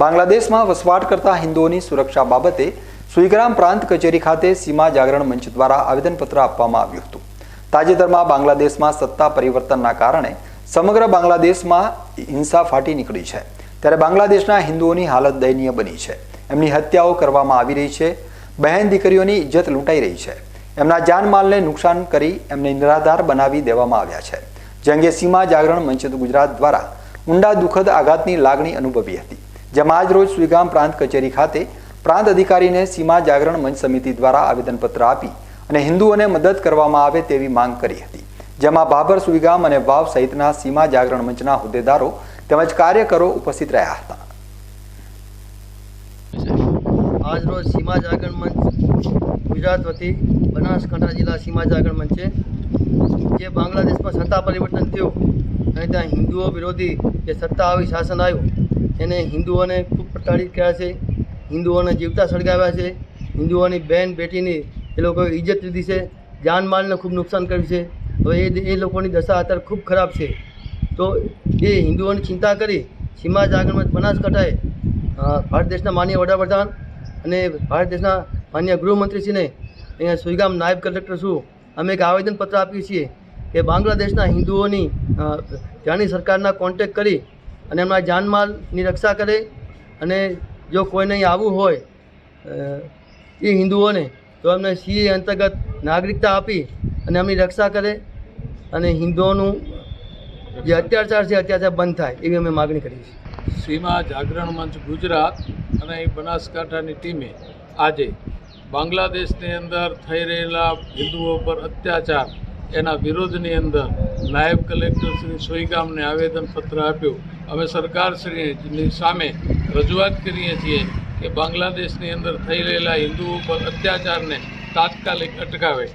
બાંગ્લાદેશમાં વસવાટ કરતા હિન્દુઓની સુરક્ષા બાબતે સુઈગ્રામ પ્રાંત કચેરી ખાતે સીમા જાગરણ મંચ દ્વારા આવેદનપત્ર આપવામાં આવ્યું હતું. તાજેતરમાં બાંગ્લાદેશમાં સત્તા પરિવર્તનના કારણે સમગ્ર બાંગ્લાદેશમાં હિંસા ફાટી નીકળી છે. ત્યારે બાંગ્લાદેશના હિન્દુઓની હાલત દયનીય બની છે. એમની હત્યાઓ કરવામાં આવી રહી છે. બહેન દીકરીઓની ઇજ્જત લૂંટાઈ રહી છે. એમના જાનમાલને નુકસાન કરી એમને નિરાધાર બનાવી દેવામાં આવ્યા છે. જે અંગે સીમા જાગરણ મંચ ગુજરાત દ્વારા ઊંડા દુઃખદ આઘાતની લાગણી અનુભવી હતી. જેમાં આજ રોજ સુઈગામ પ્રાંત કચેરી ખાતે પ્રાંત અધિકારીને સીમા જાગરણ મંચ સમિતિ દ્વારા આવેદનપત્ર આપી અને હિન્દુઓને મદદ કરવામાં આવે તેવી માંગ કરી હતી. જેમાં બાબર સુઈગામ અને વાવ સહિતના સીમા જાગરણ મંચના હોદ્દેદારો તેમજ કાર્યકરો ઉપસ્થિત રહ્યા હતા. આજ રોજ સીમા જાગરણ મંચ ગુજરાત વતી બનાસકાંઠા જિલ્લા સીમા જાગરણ મંચે જે બાંગ્લાદેશમાં સત્તા પરિવર્તન થયું અને ત્યાં હિન્દુઓ વિરોધી જે સત્તા આવી શાસન આવ્યું એને હિન્દુઓને ખૂબ પ્રતાડિત કર્યા છે, હિન્દુઓને જીવતા સળગાવ્યા છે, હિન્દુઓની બહેન બેટીની એ લોકોએ ઇજ્જત લીધી છે, જાનમાલને ખૂબ નુકસાન કર્યું છે. હવે એ એ લોકોની દશા અત્યારે ખૂબ ખરાબ છે. તો એ હિન્દુઓની ચિંતા કરી સીમા જાગરણમાં બનાસકાંઠાએ ભારત દેશના માન્ય વડાપ્રધાન અને ભારત દેશના માન્ય ગૃહમંત્રીશ્રીને અહીંયા સુઈગામ નાયબ કલેક્ટર છું અમે એક આવેદનપત્ર આપીએ છીએ કે બાંગ્લાદેશના હિન્દુઓની જાણી સરકારના કોન્ટેક્ટ કરી અને એમના જાનમાલની રક્ષા કરે અને જો કોઈને અહીં આવવું હોય એ હિન્દુઓને, તો એમને સીએ અંતર્ગત નાગરિકતા આપી અને એમની રક્ષા કરે અને હિન્દુઓનું જે અત્યાચાર છે, અત્યાચાર બંધ થાય, એવી અમે માગણી કરી છે સીમા જાગરણ મંચ ગુજરાત અને એ બનાસકાંઠાની ટીમે આજે બાંગ્લાદેશની અંદર થઈ રહેલા હિન્દુઓ પર અત્યાચાર, એના વિરોધની અંદર નાયબ કલેક્ટર શ્રી સોઈગામને આવેદનપત્ર આપ્યું. અમે સરકારશ્રીની સામે રજૂઆત કરીએ છીએ કે બાંગ્લાદેશની અંદર થઈ રહેલા હિન્દુઓ પર અત્યાચારને તાત્કાલિક અટકાવે.